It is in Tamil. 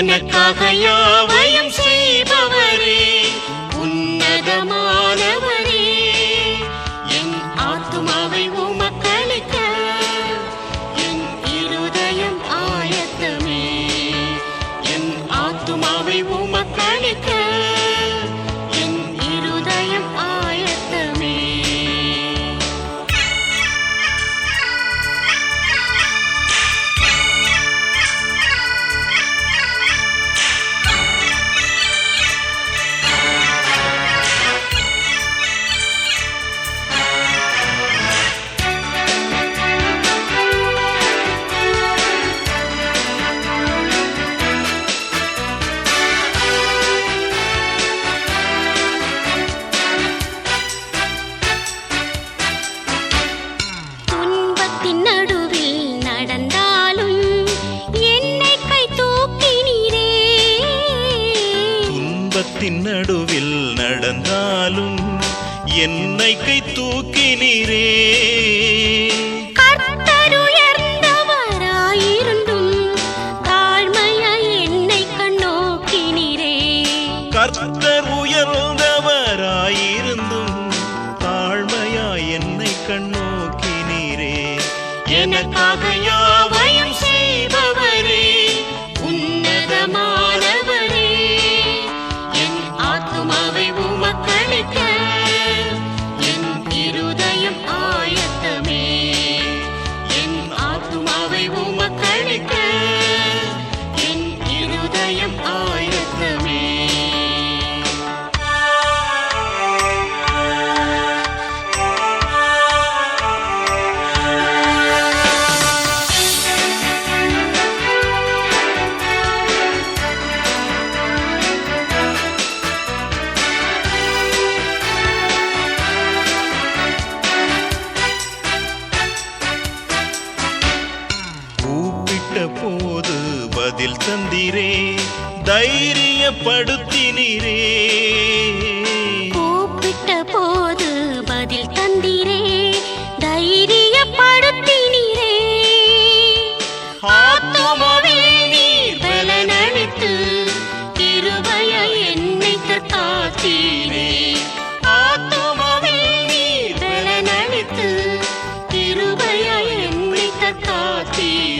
எனக்காக யாவையும் செய்பவரே. மரத்தின் நடுவில் நடந்தாலும் என்னை கை தூக்கினீரே கர்த்தர் உயர்ந்தவராயிருந்தும் தாழ்மையா என்னை கண்ணோக்கினீரே எனக்காக யார் பதில் தந்திரே தைரியப்படுத்தினீரே. கூப்பிட்ட போது பதில் தந்திரே தைரியப்படுத்தினீரே. ஆத்மாவே நீர் பலனளித்து கிருபைய என்னை காத்தீரே ஆத்மாவே நீர் பலனளித்து கிருபைய என்னை காத்தீரே